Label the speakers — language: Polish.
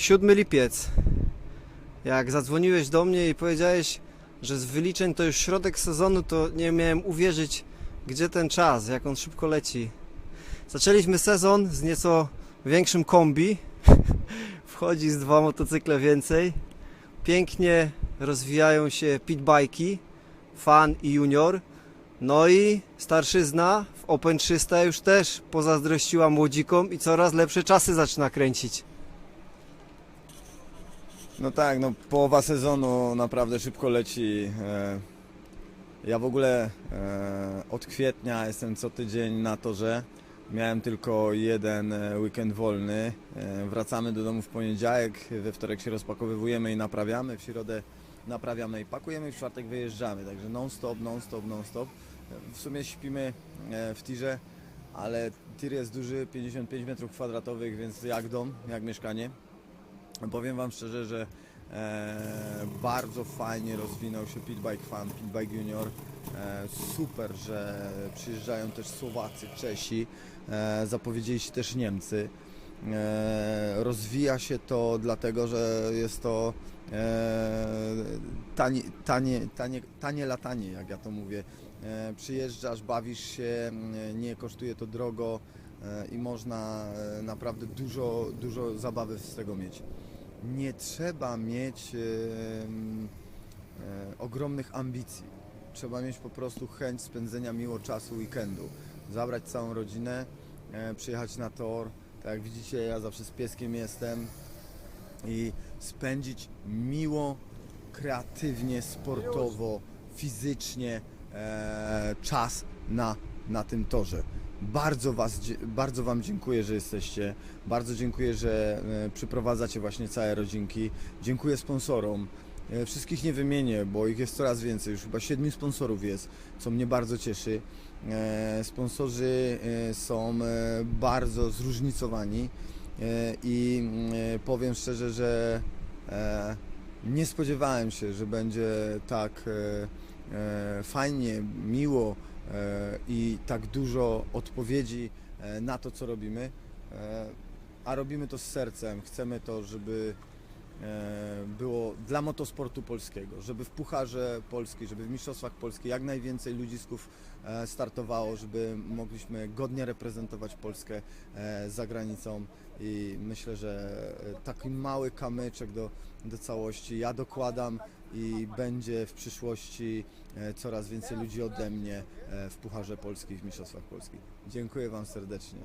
Speaker 1: 7 lipiec. Jak zadzwoniłeś do mnie i powiedziałeś, że z wyliczeń to już środek sezonu, to nie miałem uwierzyć, gdzie ten czas, jak on szybko leci. Zaczęliśmy sezon z nieco większym kombi. Wchodzi z dwa motocykle więcej. Pięknie rozwijają się pitbajki, fan i junior. No i starszyzna w Open 300 już też pozazdrościła młodzikom i coraz lepsze czasy zaczyna kręcić.
Speaker 2: No tak, no połowa sezonu naprawdę szybko leci. E, Ja w ogóle e, od kwietnia jestem co tydzień na torze. Miałem tylko jeden e, weekend wolny. Wracamy do domu w poniedziałek, we wtorek się rozpakowywujemy i naprawiamy, w środę naprawiamy i pakujemy w czwartek wyjeżdżamy. Także non stop, non stop, non stop. E, W sumie śpimy w tirze, ale tir jest duży, 55 metrów kwadratowych, więc jak dom, jak mieszkanie. Powiem Wam szczerze, że e, bardzo fajnie rozwinął się Pitbike Fan, Pitbike Junior. E, super, że przyjeżdżają też Słowacy, Czesi, e, zapowiedzieli się też Niemcy. E, rozwija się to dlatego, że jest to e, tanie, tanie, tanie, tanie latanie, jak ja to mówię. E, przyjeżdżasz, bawisz się, nie kosztuje to drogo e, i można e, naprawdę dużo, dużo zabawy z tego mieć. Nie trzeba mieć e, ogromnych ambicji. Trzeba mieć po prostu chęć spędzenia miło czasu weekendu. Zabrać całą rodzinę, e, przyjechać na tor. Tak jak widzicie, ja zawsze z pieskiem jestem i spędzić miło, kreatywnie, sportowo, fizycznie e, czas na, na tym torze. Bardzo, was, bardzo Wam dziękuję, że jesteście. Bardzo dziękuję, że e, przyprowadzacie właśnie całe rodzinki. Dziękuję sponsorom. E, Wszystkich nie wymienię, bo ich jest coraz więcej. Już chyba siedmiu sponsorów jest, co mnie bardzo cieszy. E, Sponsorzy są bardzo zróżnicowani i powiem szczerze, że nie spodziewałem się, że będzie tak fajnie, miło i tak dużo odpowiedzi e, na to, co robimy. E, A robimy to z sercem. Chcemy to, żeby e, było dla motosportu polskiego, żeby w Pucharze Polski, żeby w Mistrzostwach Polski jak najwięcej ludzisków e, startowało, żeby mogliśmy godnie reprezentować Polskę e, za granicą i myślę, że e, taki mały kamyczek do, do całości ja dokładam i będzie w przyszłości e, coraz więcej ludzi ode mnie e, w Pucharze Polski, w Mistrzostwach Polskich. Dziękuję Wam serdecznie.